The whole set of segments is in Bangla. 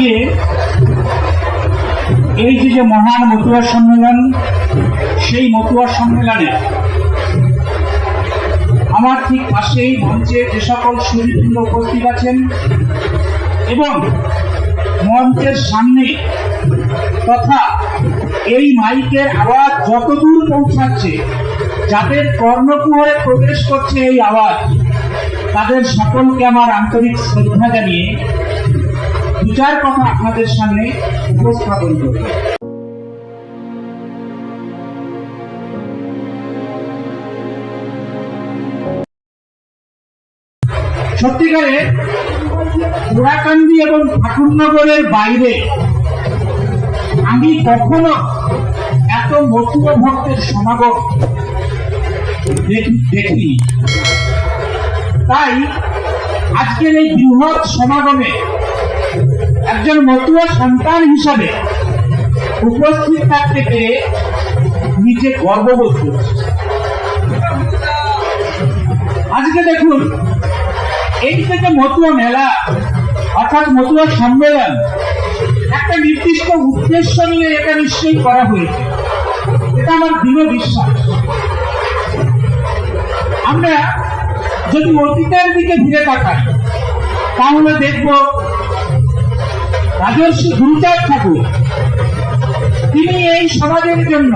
আজকে এই যে মহান মতুয়া সম্মেলন, সেই মতুয়া সম্মেলনে আমার ঠিক পাশেই মঞ্চে যে সকল সুদীপূর্ণ উপস্থিত আছেন এবং মঞ্চের সামনে তথা এই মাইকের আওয়াজ যতদূর পৌঁছাচ্ছে, যাদের কর্ণকুহরে প্রবেশ করছে এই আওয়াজ, তাদের সকলকে আমার আন্তরিক শ্রদ্ধা জানিয়ে দু চার কথা আপনাদের সামনে উপস্থাপন করব। সত্যিকারে পোড়াকান্দি এবং ঠাকুরনগরের বাইরে আমি কখনো এত মতুয়া ভক্তের সমাগম দেখ- দেখিনি। তাই আজকের এই বৃহৎ সমাগমে একজন মতুয়া সন্তান হিসাবে উপস্থিত থাকতে পেরে নিজে গর্ববোধ করছি। আজকে দেখুন, এই থেকে মতুয়া মেলা, অর্থাৎ মতুয়া সম্মেলন, একটা নির্দিষ্ট উদ্দেশ্য নিয়ে এটা নিশ্চয়ই করা হয়েছে। এটা আমার দৃঢ় বিশ্বাস। আমরা যদি অতীতের দিকে ফিরে তাকাই, তাহলে দেখব রাজর্ষি গুরুচাঁদ ঠাকুর। তিনি এই সমাজের জন্য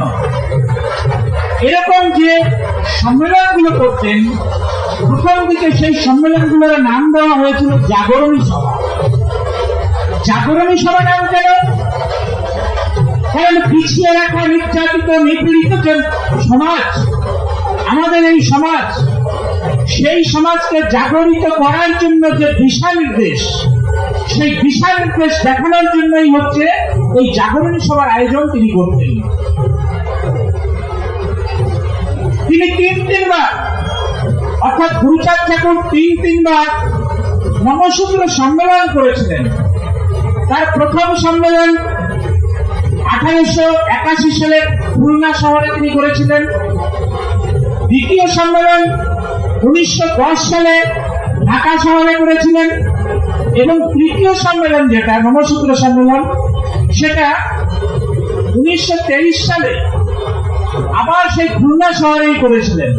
এরকম যে সম্মেলনগুলো করতেন প্রথম দিকে সেই সম্মেলনগুলোর নাম দেওয়া হয়েছিল জাগরণী সভা। জাগরণী সভা নাম কেন? কারণ পিছিয়ে রাখা নির্যাতিত, নিপীড়িত যে সমাজ, আমাদের এই সমাজ, সেই সমাজকে জাগরিত করার জন্য যে দিশা নির্দেশ সেই দিশা নির্দেশ দেখানোর জন্যই হচ্ছে এই জাগরণী সভার আয়োজন তিনি করতেন। তিনি তিন তিনবার, অর্থাৎ গুরুচাঁদ ঠাকুর তিন তিনবার নমসূত্র সম্মেলন করেছিলেন। তার প্রথম সম্মেলন আঠারোশো একাশি সালে খুলনা শহরে তিনি করেছিলেন। দ্বিতীয় সম্মেলন উনিশশো দশ সালে ঢাকা শহরে করেছিলেন। এবং তৃতীয় সম্মেলন যেটা নমসূত্র সম্মেলন, সেটা উনিশশো সালে আবার সেই খুলনা শহরেই করেছিলেন।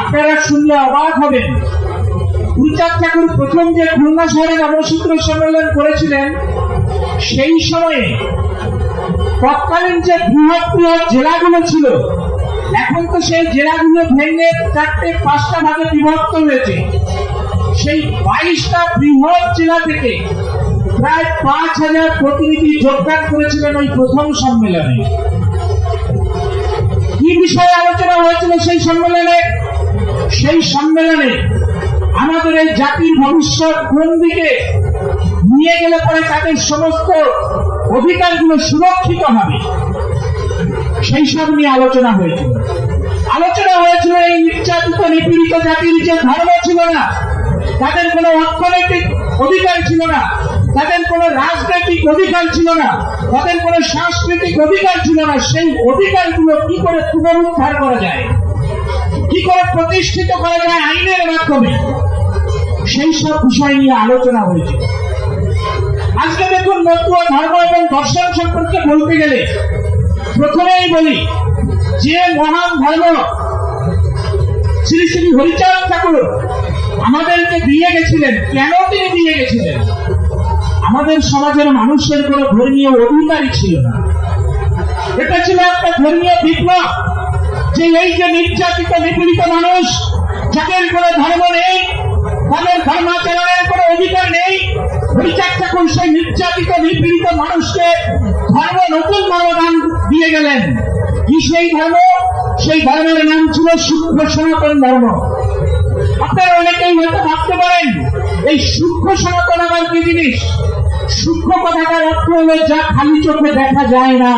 আপনারা শুনলে অবাক হবেন। গুরুচাঁদ ঠাকুর প্রথম যে খুলনা শহরে নবসূত্র সম্মেলন করেছিলেন, সেই সময়ে তৎকালীন যে বৃহৎ বৃহৎ জেলাগুলো ছিল, এখন তো সেই জেলাগুলো ভেঙে চারটে পাঁচটা ভাগে বিভক্ত হয়েছে। সেই বাইশটা বৃহৎ জেলা থেকে প্রায় পাঁচ হাজার প্রতিনিধি যোগদান করেছিলেন ওই প্রথম সম্মেলনে। কি বিষয়ে আলোচনা হয়েছিল সেই সম্মেলনে? সেই সম্মেলনে আমাদের এই জাতির ভবিষ্যৎ কোন দিকে নিয়ে গেলে পরে তাদের সমস্ত অধিকারগুলো সুরক্ষিত হবে? সেই সব নিয়ে আলোচনা হয়েছিল। আলোচনা হয়েছিল এই নির্যাতিত নিপীড়িত জাতির যে ধর্ম ছিল না তাদের কোনো অর্থনৈতিক অধিকার ছিল না। তাদের কোনো রাজনৈতিক অধিকার ছিল না। তাদের কোনো সাংস্কৃতিক অধিকার ছিল না। সেই অধিকারগুলো কি করে পুনরুদ্ধার করা যায়? কি করে প্রতিষ্ঠিত করা যায় আইনের মাধ্যমে? সেই সব বিষয় নিয়ে আলোচনা হয়েছে। আজকে দেখুন মতুয়া ধর্ম এবং দর্শন সম্পর্কে বলতে গেলে প্রথমেই বলি যে মহান ধর্ম শ্রী শ্রী হরিচাঁদ ঠাকুর আমাদেরকে দিয়ে গেছিলেন, কেন তিনি দিয়ে গেছিলেন? আমাদের সমাজের মানুষের কোনো ধর্মীয় অধিকারই ছিল না। এটা ছিল একটা ধর্মীয় বিপ্লব, যে এই যে নির্যাতিত, নিপীড়িত মানুষ, যাদের কোনো ধর্ম নেই, তাদের ধর্মাচরণের কোনো অধিকার নেই হরিচাঁদ ঠাকুর সেই নির্যাতিত, নিপীড়িত মানুষকে ধর্ম, নতুন ধর্মদান দিয়ে গেলেন। কি সেই ধর্ম? সেই ধর্মের নাম ছিল সূক্ষ্ম সনাতন ধর্ম। আপনারা অনেকেই হয়তো ভাবতে পারেন, এই সূক্ষ্ম সনাতন আবার কি জিনিস? সূক্ষ্ম কথাটার অর্থ হলো, যা খালি চোখে দেখা যায় না।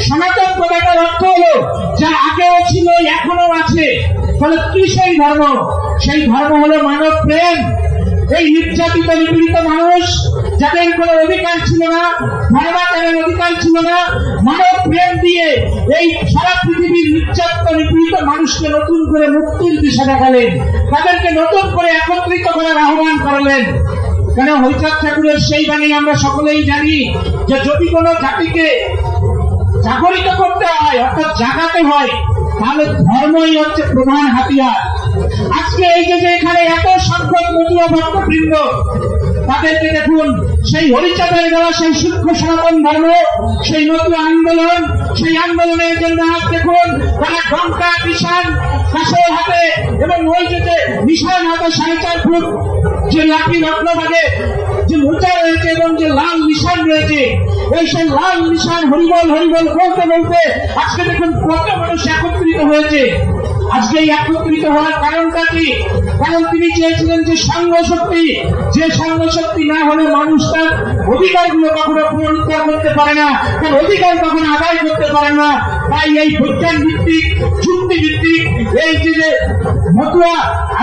সনাতন কথাটার অর্থ হলো, যা আগেও ছিল এখনও আছে। ফলে কি সেই ধর্ম? সেই ধর্ম হলো মানব প্রেম। এই নির্যাতিত, নিপীড়িত মানুষ যাদের কোনো অধিকার ছিল না ধর্মাচারের অধিকার ছিল না, মানব প্রেম দিয়ে এই সারা পৃথিবীর নির্যাতিত নিপীড়িত মানুষকে নতুন করে মুক্তির দিশা দেখালেন। তাদেরকে নতুন করে একত্রিত করার আহ্বান করলেন। কেন? হরিচাঁদ ঠাকুরের সেই বাণী আমরা সকলেই জানি যে যদি কোনো জাতিকে জাগরিত করতে হয়, অর্থাৎ জাগাতে হয়, তাহলে ধর্মই হচ্ছে প্রধান হাতিয়ার। আজকে এই যে এখানে এত সংখ্যক মতুয়া ভক্তবৃন্দ তাদেরকে দেখুন। সেই হরিচাঁদের দেওয়া সেই সূক্ষ্ম সনাতন ধর্ম, সেই নতুন আন্দোলন, সেই আন্দোলনের জন্য আজ দেখুন তারা ঘণ্টা নিশান কাশের হাতে এবং ওই যে যে নিশান হাতে সাড়ে চার ফুট যে লাঠি রত্নভাগে যে মোচা রয়েছে এবং যে লাল নিশান রয়েছে এই সেই লাল নিশান হরিবল হরিবল বলতে বলতে আজকে দেখুন কত মানুষ একত্রিত হয়েছে। আজকে একত্রিত হওয়ার কারণটা কি? কারণ তিনি চেয়েছিলেন যে সাঙ্গ শক্তি যে সাঙ্গ শক্তি না হলে মানুষ তার অধিকারগুলো কখনো পুনরুদ্ধার করতে পারে না, তার অধিকার কখনো আদায় করতে পারে না। তাই এই বিজ্ঞান ভিত্তিক যুক্তি ভিত্তিক এই যে মতুয়া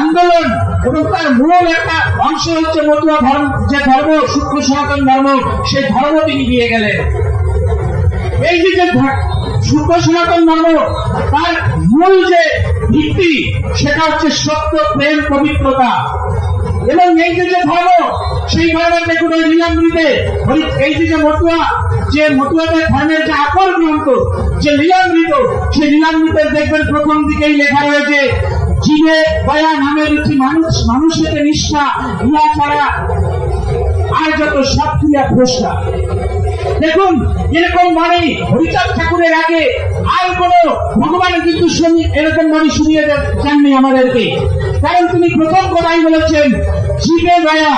আন্দোলন এবং তার মূল একটা অংশ হচ্ছে মতুয়া ধর্ম, যে ধর্ম সূক্ষ্ম সনাতন ধর্ম সেই ধর্ম তিনি দিয়ে গেলেন। এই যে শুদ্ধ সনাতন ধর্ম, তার মূল যে ভিত্তি, সেটা হচ্ছে সত্য, প্রেম, পবিত্রতা। এবং এই যে যে ধর্ম, সেই ধর্মের দেখুন লীলামৃতে ওই এই যে মতুয়া, যে মতুয়াদের ধর্মের যে আকর গ্রন্থ, যে লীলামৃত সেই লীলামৃতের দেখবেন প্রথম দিকেই লেখা রয়েছে জীবে দয়া নামে রুচি মানুষ মানুষের নিষ্ঠা ইয়া ছাড়া আর যত সব ক্রিয়া দেখুন, এরকম বাণী হরিচাঁদ ঠাকুরের আগে আর কোন ভগবান কিন্তু শুনি এরকম বাণী শুনিয়ে যাননি আমাদেরকে। কারণ তিনি প্রথম কথাই বলেছেন, জীবে দয়া।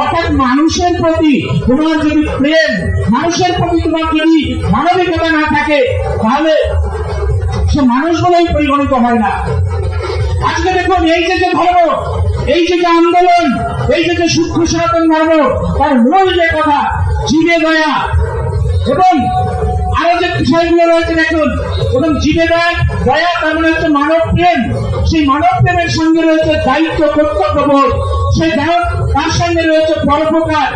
অর্থাৎ মানুষের প্রতি তোমার যদি প্রেম, মানুষের প্রতি তোমার যদি মানবিকতা না থাকে, তাহলে সে মানুষ বলেই পরিগণিত হয় না। আজকে দেখুন, এই যে যে ধর্ম, এই যে যে আন্দোলন, এই যে যে সূক্ষ্ম সনাতন ধর্ম, তার মূল যে কথা, জীবে দয়া। এবং আরও যে বিষয়গুলো রয়েছে দেখুন এবং জীবে দয়া তার মানে হচ্ছে মানব প্রেম। সেই মানব প্রেমের সঙ্গে রয়েছে দায়িত্ব কর্তব্যবোধ দায়িত্ব তার সঙ্গে রয়েছে পরোপকার।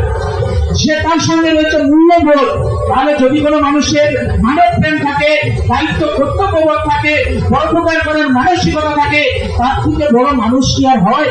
সে তার সঙ্গে রয়েছে মূল্যবোধ। তাহলে যদি কোনো মানুষের মানব প্রেম থাকে, দায়িত্ব কর্তব্যবোধ থাকে, পরোপকার করার মানসিকতা থাকে, তার থেকে বড় মানুষ কি আর হয়?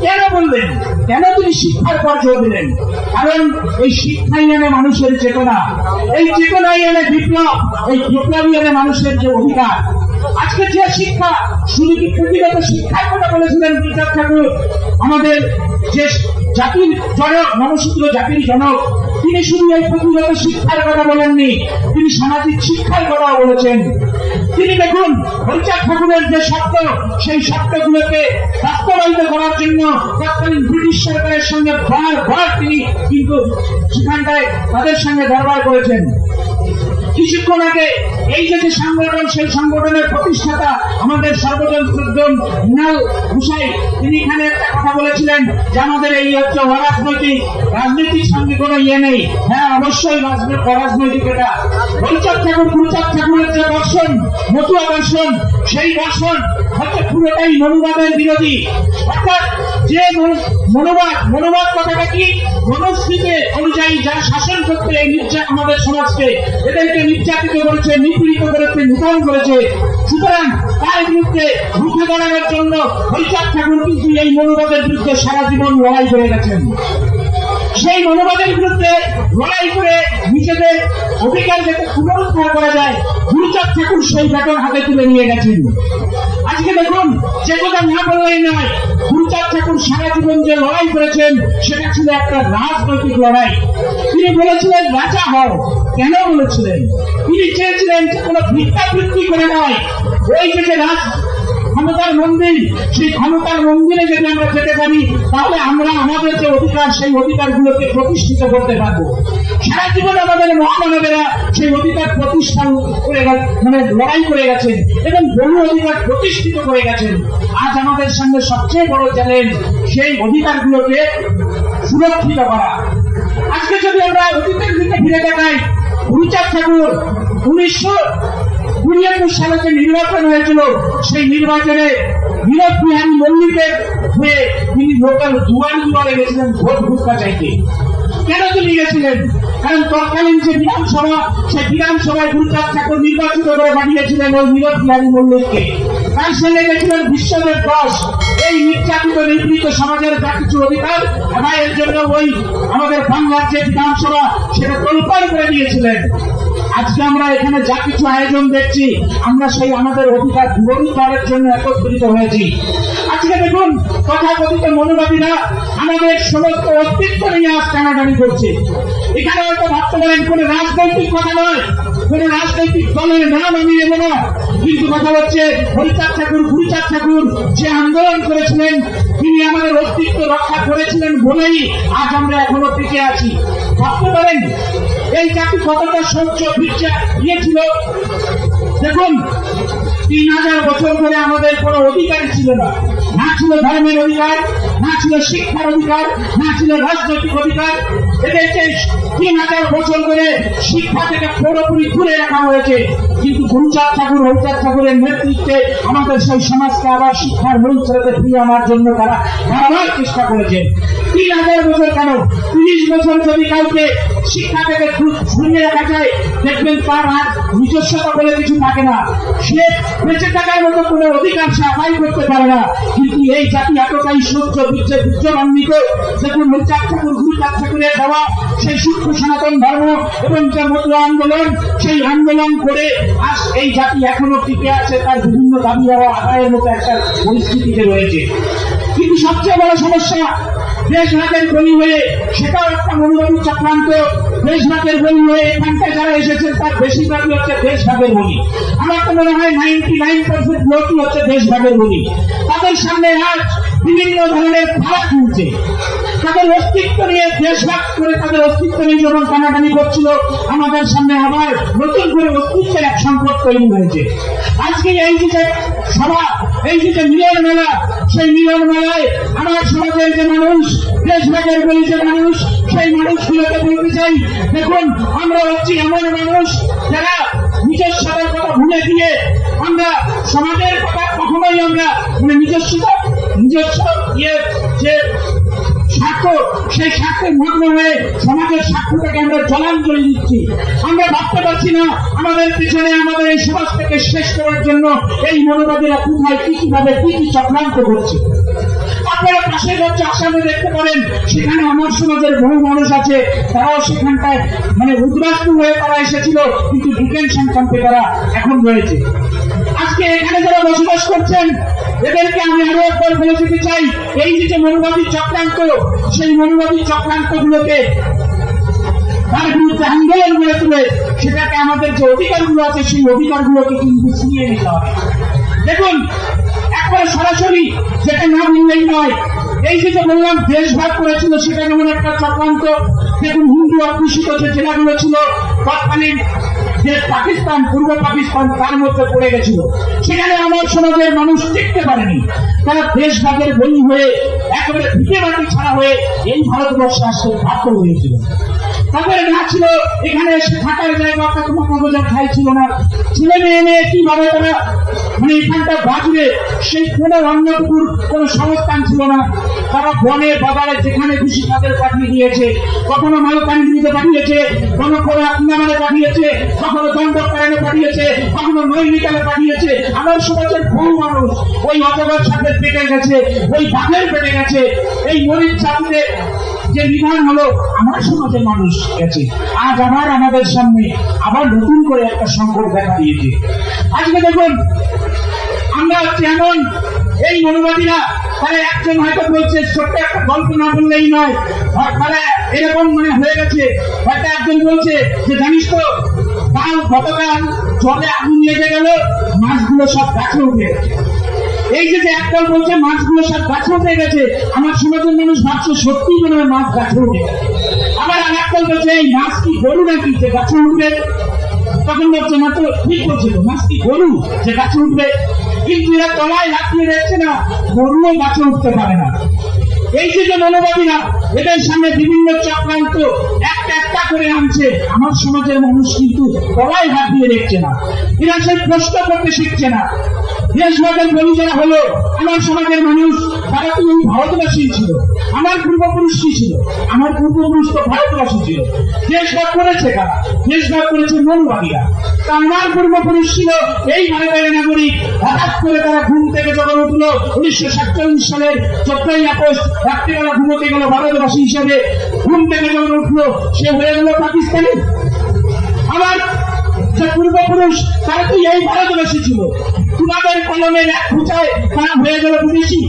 কেন বললেন? কেন তিনি শিক্ষার পর জোর দিলেন? কারণ এই শিক্ষাই এনে মানুষের চেতনা। এই চেতনাই এনে বিপ্লব। এই বিপ্লবই এনে মানুষের যে অধিকার। আজকে যে শিক্ষা, শুধু কি পুঁথিগত শিক্ষার কথা বলেছিলেন বিচার ঠাকুর? আমাদের যে জাতির জনক নবসূত্র জাতির জনক তিনি শুধু এই পুঁথিগত শিক্ষার কথা বলেননি, তিনি সামাজিক শিক্ষার কথাও বলেছেন। তিনি দেখুন, হরিচাঁদ ঠাকুরের যে শব্দ সেই শব্দগুলোকে বাস্তবায়িত করার জন্য তৎকালীন ব্রিটিশ সরকারের সঙ্গে বারবার তিনি কিন্তু সেখানটায় তাদের সঙ্গে দরবার করেছেন। কিছুক্ষণ আগে এই যে যে সংগঠন, সেই সংগঠনের প্রতিষ্ঠাতা আমাদের সর্বজন মৃণাল ঘুষাই তিনি এখানে একটা কথা বলেছিলেন যে আমাদের এই হচ্ছে অরাজনৈতিক রাজনৈতিক সঙ্গে কোনো ইয়ে নেই। হ্যাঁ অবশ্যই রাজনৈতিক, অরাজনৈতিক এটা। হরিচাঁদ ঠাকুর, গুরুচাঁদ ঠাকুরের যে দর্শন, মতুয়া দর্শন, সেই দর্শন হচ্ছে পুরোটাই মনুবাদের বিরোধী। অর্থাৎ যে মনোবাদ মনোবাদ কথাটা কি? মনস্মৃতি অনুযায়ী যারা শাসন করতে আমাদের সমাজকে, এদেরকে নির্যাতিত করেছে, নিপীড়িত করেছে নিধন করেছে। সুতরাং তার বিরুদ্ধে রুখে দাঁড়ানোর জন্য হরিচাঁদ ঠাকুর কিন্তু এই মনোবাদের বিরুদ্ধে সারা জীবন লড়াই করে গেছেন। সেই মনোবাদের বিরুদ্ধে লড়াই করে নিজেদের অধিকার যাতে পুনরুদ্ধার করা যায় গুরুচাঁদ ঠাকুর সেই বেতন হাতে তুলে নিয়ে গেছেন। আজকে দেখুন, যে কথা না বললেই নয় গুরুচাঁদ ঠাকুর সারা জীবন যে লড়াই করেছেন, সেটা ছিল একটা রাজনৈতিক লড়াই। তিনি বলেছিলেন, রাজা হও। কেন বলেছিলেন? তিনি চেয়েছিলেন যে কোনো ভিক্ষাবৃত্তি করে নয় ওই যে রাজ ক্ষমতার মন্দির, সেই ক্ষমতার মন্দিরে যদি আমরা যেতে পারি, তাহলে আমরা আমাদের যে অধিকার, সেই অধিকারগুলোকে প্রতিষ্ঠিত করতে পারব। সারা জীবন আমাদের মহামানবেরা সেই অধিকার প্রতিষ্ঠা করে মানে লড়াই করে গেছেন এবং বহু অধিকার প্রতিষ্ঠিত করে গেছেন। আজ আমাদের সামনে সবচেয়ে বড় চ্যালেঞ্জ সেই অধিকারগুলোকে সুরক্ষিত করা। আজকে যদি আমরা অতীতের দিকে ফিরে তাকাই, গুরুচাঁদ ঠাকুর উনিশশো কুড়ি একুশ সালে যে নির্বাচন হয়েছিল, সেই নির্বাচনে বিনোদ বিহারী মল্লিকের হয়ে তিনি লোকাল দুয়ার দুয়ারে গেছিলেন ভোট ভিক্ষা চাইতে। কেন তিনি গেছিলেন? কারণ তৎকালীন যে বিধানসভা, সেই বিধানসভায় গুরুচাঁদ ঠাকুর নির্বাচিত করে পাঠিয়েছিলেন ওই বিনোদ বিহারী মল্লিককে তার সঙ্গে গেছিলেন বিশ্বদেব দাস। এই নির্যাতিত, নিপীড়িত সমাজের যা কিছু অধিকার আদায়ের জন্য ওই আমাদের বাংলার যে বিধানসভা, সেটা তোলপাড় করে দিয়েছিলেন। আজকে আমরা এখানে যা কিছু আয়োজন দেখছি, আমরা সেই আমাদের অধিকার পুনরুদ্ধারের জন্য একত্রিত হয়েছি। আজকে দেখুন কথা তথাকথিত মনোবাদীরা আমাদের সমস্ত অস্তিত্ব নিয়ে আজ টানাটানি করছে। এখানে হয়তো ভাবতে পারেন, কোন রাজনৈতিক কথা নয়। কোন রাজনৈতিক দলের নাম আমি নেব না। কিন্তু কথা হচ্ছে, হরিচাঁদ ঠাকুর, গুরুচাঁদ ঠাকুর যে আন্দোলন করেছিলেন, তিনি আমাদের অস্তিত্ব রক্ষা করেছিলেন বলেই আজ আমরা এখনও টিকে আছি। ভাবতে পারেন, এই জাতি কতটা সহ্য ভিক্ষা দিয়েছিল? দেখুন, তিন হাজার বছর ধরে আমাদের কোনো অধিকারই ছিল না। না ছিল ধর্মের অধিকার না ছিল শিক্ষার অধিকার, না ছিল রাজনৈতিক অধিকার এদেরকে তিন হাজার বছর ধরে শিক্ষা থেকে পুরোপুরি দূরে রাখা হয়েছে। কিন্তু গুরুচাঁদ ঠাকুর হরিচাঁদ ঠাকুরের নেতৃত্বে আমাদের সেই সমাজকে আবার শিক্ষার মূল ছেড়েতে ফিরিয়ে আনার জন্য তারা বারবার চেষ্টা করেছে। তিন হাজার বছর কেন? তিরিশ বছর যদি কাউকে শিক্ষা থেকে সরিয়ে রাখা যায়, দেখবেন তার আর নিজস্বতা বলে কিছু থাকে না। সে বেঁচে থাকার মতো কোনো অধিকার সে করতে পারে না। কিন্তু এই জাতি এতটাই সহ্য বিদ্যমান্বিত দেখুন হরিচাঁদ ঠাকুর গুরুচাঁদ দেওয়া, সেই সূক্ষ্ম সনাতন ধর্ম এবং যে মতো আন্দোলন, সেই আন্দোলন করে আজ এই জাতি এখনও টিকে আছে, তার বিভিন্ন দাবি ও আদায়ের মতো একটা পরিস্থিতিতে রয়েছে। কিন্তু সবচেয়ে বড় সমস্যা, দেশভাগের বলি হয়ে সেটাও একটা মনোবাদী চক্রান্ত। দেশভাগের বলি হয়ে এখানটায় যারা এসেছেন, তার বেশিরভাগই হচ্ছে দেশভাগের বলি। আমার তো মনে হয় নাইনটি নাইন পার্সেন্ট লোকই হচ্ছে দেশভাগের বলি। তাদের সামনে আজ বিভিন্ন ধরনের ফারাক খুলছে তাদের অস্তিত্ব নিয়ে দেশভাগ করে তাদের অস্তিত্ব নিয়ে যখন টানাটানি করছিল, আমাদের সামনে আবার নতুন করে অস্তিত্বের এক সংকট তৈরি হয়েছে। আজকে এই যে সভা, এই যে মিলন মেলা, সেই মিলন মেলায় আমার সমাজের যে মানুষ দেশভাগের বলি যে মানুষ, সেই মানুষগুলোকে বলতে চাই, দেখুন, আমরা হচ্ছি এমন মানুষ যারা নিজস্বতার কথা ভুলে দিয়ে আমরা সমাজের কথা কখনোই আমরা মানে নিজস্বতা নিজস্ব যে সেই স্বার্থের মগ্ন হয়ে সমাজের স্বার্থটাকে আমরা জলাঞ্জলি দিচ্ছি। আমরা ভাবতে পারছি না আমাদের পিছনে আমাদের এই সমাজটাকে শেষ করার জন্য এই মনোবাদীরা কোথায় কি কীভাবে, কি কি চক্রান্ত করছে। আপনারা পাশের রাজ্যে আসামে দেখতে পারেন, সেখানে আমার সমাজের বহু মানুষ আছে, তারাও সেখানটায় মানে উদ্বাস্তু হয়ে তারা এসেছিল, কিন্তু ডিটেনশন ক্যাম্পে তারা এখন রয়েছে। আজকে এখানে যারা বসবাস করছেন এদেরকে আমি আরও একবার বলে দিতে চাই, এই যে মনোবাদী চক্রান্ত, সেই মনোবাদী চক্রান্ত গুলোকে তার বিরুদ্ধে আন্দোলন গড়ে তুলে, সেটাকে আমাদের যে অধিকারগুলো আছে, সেই অধিকারগুলোকে কিন্তু ছিনিয়ে নিতে হবে। দেখুন, একবার সরাসরি যেটা না বললেই নয়, এই যে বললাম, দেশ ভাগ করেছিল, সেটা যেমন একটা চক্রান্ত। দেখুন, হিন্দু অধ্যুষিত যে জেলাগুলো ছিল তৎকালীন যে পাকিস্তান, পূর্ব পাকিস্তান তার মধ্যে পড়ে গেছিল। সেখানে আমার সমাজের মানুষ টিকতে পারেনি। তারা দেশ ভাগের বলি হয়ে একেবারে ভিটে মাটি ছাড়া হয়ে এই ভারতবর্ষে আসতে বাধ্য হয়েছিল তাদের না ছিল, এখানে থাকার জায়গা কাকুমা কাগজের ঠাই ছিল না। ছেলে মেয়ে মেয়ে কীভাবে তারা মানে এখানটা বাঁচবে, সেই কোনো অন্যটুকুর কোনো সংস্থান ছিল না। তারা বনে, বাজারে যেখানে খুশি তাদের পাঠিয়ে দিয়েছে। কখনো মালকানগিরিতে পাঠিয়েছে, কখনো কোনো আন্দামানে পাঠিয়েছে, কখনো দণ্ডকারণে পাঠিয়েছে, কখনো নৈনিকালে পাঠিয়েছে। আমার সমাজের বহু মানুষ ওই অজগর সাথে পেটে গেছে, ওই বাঘের পেটে গেছে। এই মরিচ জাতিতে যে বিধান হলো, আমার সমাজের মানুষ গেছে। আজ আবার আমাদের সামনে আবার নতুন করে একটা সংকট দেখা দিয়েছে। আজকে দেখুন, আমরা যেমন এই মনোবাদীরা, তারা একজন হয়তো বলছে, ছোট্ট একটা গল্প না বললেই নয়। তারা এরকম মানে হয়ে গেছে। হয়তো একজন বলছে যে, জানিস তো, কাল গতকাল জলে আগুন লেগে গেল, মাছগুলো সব গাছে উঠে গেছে। এই যে যে একদল বলছে মাছগুলো সব গাছে উঠে গেছে, আমার সমাজের মানুষ ভাবছে সত্যি মনে হয় মাছ গাছ উঠে আবার আর একদল বলছে, এই মাছ কি গরু নাকি যে গাছে উঠবে? তখন বলছে, না তো, ঠিক বলছে তো মাছ কি গরু যে গাছে উঠবে? কিন্তু এরা তলায় লাফিয়ে দেখছে না, গরুও গাছে উঠতে পারে না। এই যে যে মনোবাদীরা এদের সামনে বিভিন্ন চক্রান্ত, একটা একটা করে আনছে। আমার সমাজের মানুষ কিন্তু গলায় হাত দিয়ে দেখছে না। এরা সেই প্রশ্ন করতে শিখছে না। দেশভাগের বলি যারা হলো, আমার সমাজের মানুষ, তারা তো ভারতবাসী ছিল। আমার পূর্বপুরুষ কি ছিল। আমার পূর্বপুরুষ তো ভারতবাসী ছিল। দেশভাগ করেছে কারা দেশভাগ করেছে মনুবাদীরা তা আমার পূর্বপুরুষ ছিল, এই ভারতের নাগরিক, হঠাৎ করে তারা ঘুম থেকে যখন উঠল। উনিশশো সাতচল্লিশ সালের চোদ্দই আগস্ট রাত্রিবেলা ঘুমোতে গেল, ভারতবাসী হিসেবে ঘুম থেকে যখন উঠল, সে হয়ে গেল পাকিস্তানি। আমার যে পূর্বপুরুষ, তারা তো এই ভারতবাসী ছিল? তোমাদের কলমের এক খুঁচায় তারা হয়ে গেল বিদেশি।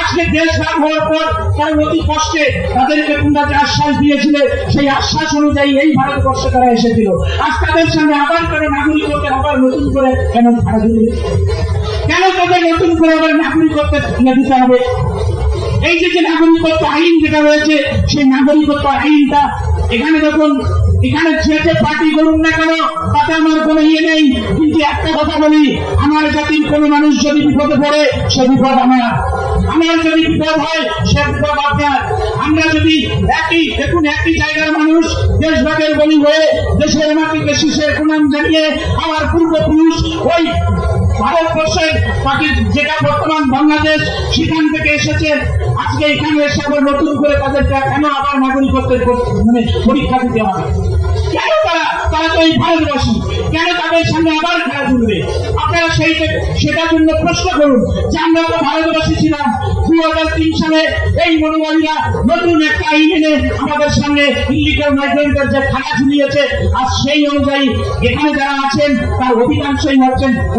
আজকে দেশ ভাগ হওয়ার পর তারা অতি কষ্টে তাদেরকে তোমরা যে আশ্বাস দিয়েছিলে, সেই আশ্বাস অনুযায়ী এই ভারতবর্ষে তারা এসেছিল। আজ তাদের সঙ্গে আবার কেন নাগরিকত্বে আবার নতুন করে কেন ভাড়া দিলে? কেন তাদের নতুন করে আবার নাগরিকত্বে দিতে হবে? এই যে নাগরিকত্ব আইন যেটা রয়েছে, সেই নাগরিকত্ব আইনটা এখানে দেখুন, এখানে যে পার্টি করুন না কেন, তাতে আমার কোনো ইয়ে নেই। কিন্তু একটা কথা বলি, আমার জাতির কোনো মানুষ যদি বিপদে পড়ে, সে বিপদ আমার। আমার যদি বিপদ হয়, সে বিপদ আপনার। আমরা যদি একই, দেখুন, একই জায়গার মানুষ দেশভাগের বলি হয়ে, দেশের মাটিকে শীষের প্রণাম জানিয়ে, আমার পূর্বপুরুষ ওই ভারতবর্ষের বাকি যেটা বর্তমান বাংলাদেশ সেখান থেকে এসেছে। আজকে এখানে এসে আবার নতুন করে তাদেরকে কেন আবার নাগরিকত্বের মানে পরীক্ষা দিতে হবে? কেন তারা তারা তো এই ভারতবাসী কেন তাদের সামনে আবার খেলা তুলবে আপনারা সেই সেটার জন্য প্রশ্ন করুন যে আমরা তো ভারতবাসী ছিলাম। দু হাজার তিন সালে এই মনোবাদীরা নতুন একটা আইন এনে আমাদের সামনে ইলিগাল মাইগ্রেন্টের যে খানা ঝুলিয়েছে, আর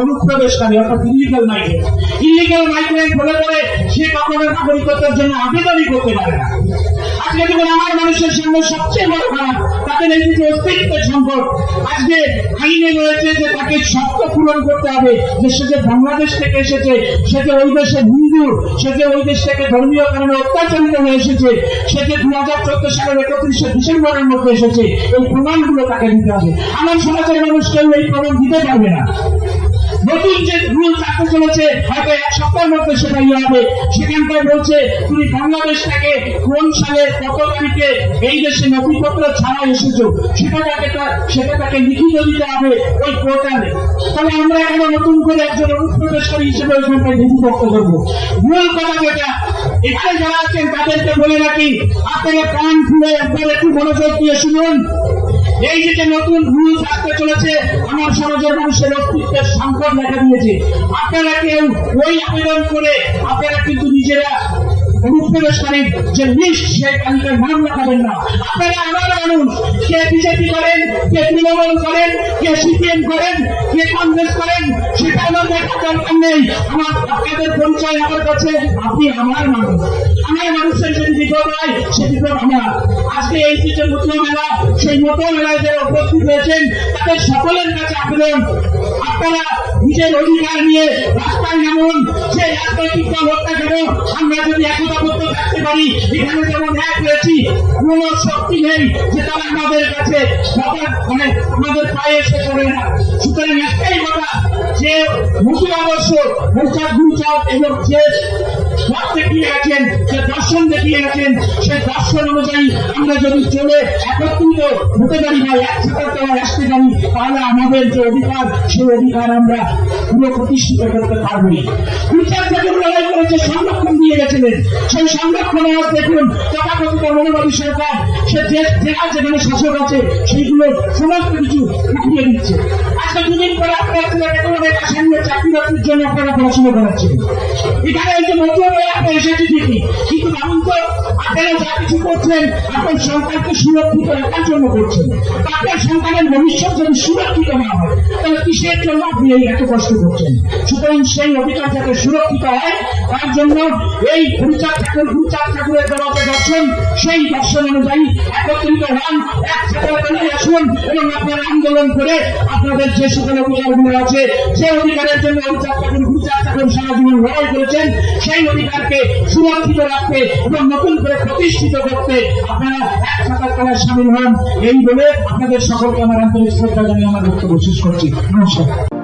অনুপ্রবেশকারী, অর্থাৎ সে কখনো নাগরিকত্বের জন্য আবেদনই করতে পারে না। আজকে দেখুন আমার মানুষের সামনে সবচেয়ে বড় খারাপ তাদের এই যে অস্তিত্বের সংকট আজকে আইনে রয়েছে যে তাকে শর্ত পূরণ করতে হবে। যে সে যে বাংলাদেশ থেকে এসেছে, সে যে ওই দেশে হিন্দু, সে যে ওই দেশ থেকে ধর্মীয় কারণে অত্যাচারিত হয়ে এসেছে, সে যে দু হাজার চোদ্দ সালের একত্রিশে ডিসেম্বরের মধ্যে এসেছে, এই প্রমাণগুলো তাকে দিতে হবে। আমার সমাজের মানুষ কেউ এই প্রমাণ দিতে পারবে না। নতুন যে রুল আসতে চলেছে, হয়তো এক সপ্তাহের মধ্যে সেটা ইয়ে হবে। সেখানটায় বলছে, তুমি বাংলাদেশ থেকে কোন সালের কত তারিখে এই দেশে নথিপত্র ছাড়া এসেছ সেটা তাকে সেটা তাকে লিখিত দিতে হবে ওই পোর্টালে তাহলে আমরা কেন নতুন করে একজন অনুপ্রবেশকারী হিসেবে ওইখানটায় নথিভুক্ত করব। মূল কথা যেটা, এখানে যারা আছেন তাদেরকে বলে রাখি, আপনারা প্রাণ খুলে একবার একটু মনোযোগ দিয়ে শুনুন। এই যে নতুন রুল আসতে চলেছে, আমার সমাজের মানুষের অস্তিত্বের সংকট দেখা দিয়েছে। আপনারা কেউ ওই আবেদন করে, আপনারা কিন্তু নিজেরা অনুপ্রবেশকারীর যে লিস্ট সেই তালিকায় নাম লেখাবেন না। আপনারা আমার মানুষ কে বিজেপি করেন, কে তৃণমূল করেন, কে সিপিএম করেন, কে কংগ্রেস করেন সেটা আমার দেখার দরকার নেই। আমার আপনাদের পরিচয় আমার কাছে, আপনি আমার মানুষ। আমার মানুষের যদি বিপদ হয়, সে বিপদ আমার। আজকে এই মতো মেলা, সেই মতো মেলায় যারা উপস্থিত হয়েছেন, তাদের সকলের কাছে আবেদন। আপনারা নিজের অধিকার নিয়ে রাস্তায় নামুন, সেই রাজনৈতিক দল হত্যা কেন আমরা যদি একতাবদ্ধ থাকতে পারি, এখানে যেমন এক হয়েছি কোন শক্তি নেই যে তারা আমাদের কাছে মানে আমাদের পায়ে এসে পড়ে না। সুতরাং একটাই কথা, যে মুসলিম আদর্শ মুরচাদ গুরুচাঁদ এবং যে পথ দেখিয়ে গেছেন যে দর্শন দেখিয়ে গেছেন সেই দর্শন অনুযায়ী আমরা যদি চলে একত্রিত হতে পারি বা একসাথে আসতে পারি, তাহলে আমাদের যে অধিকার, সেই অধিকার আমরা পুরো প্রতিষ্ঠিত করতে পারবই বিচার থেকে লড়াই করেছে সংরক্ষণ দিয়ে গেছিলেন, সেই সংরক্ষণে আজ দেখুন, তথাকথিত মনোবাদী সরকার, সে যে যেখানে শাসক আছে, সেইগুলো সমস্ত কিছু উঠিয়ে দিচ্ছে। আজকে দুদিন পরে আপনার তোমাদের আসামের চাকরি বাকরির জন্য ভবিষ্যৎ যদি সুরক্ষিত না হয়, তাহলে কিসের জন্য আপনি এই এত কষ্ট করছেন? সুতরাং সেই অধিকার যাতে সুরক্ষিত হয়, তার জন্য এই গুরুচাঁদ ঠাকুর, গুরুচাঁদ ঠাকুরের দেওয়া দর্শন, সেই দর্শন অনুযায়ী একত্রিত হন একসাথে আসুন এবং আপনারা আন্দোলন করে আপনাদের সকল অধিকারগুলো আছে সেই অধিকারের জন্য গুরুচাঁদ ঠাকুর গুরুচাঁদ ঠাকুর সারা জীবন লড়াই করেছেন, সেই অধিকারকে সুরক্ষিত রাখতে এবং নতুন করে প্রতিষ্ঠিত করতে আপনারা একসাথে খেলায় সামিল হন। এই বলে আপনাদের সকলকে আমার আন্তরিক শ্রদ্ধা জানিয়ে আমার বক্তব্য শেষ করছি। নমস্কার।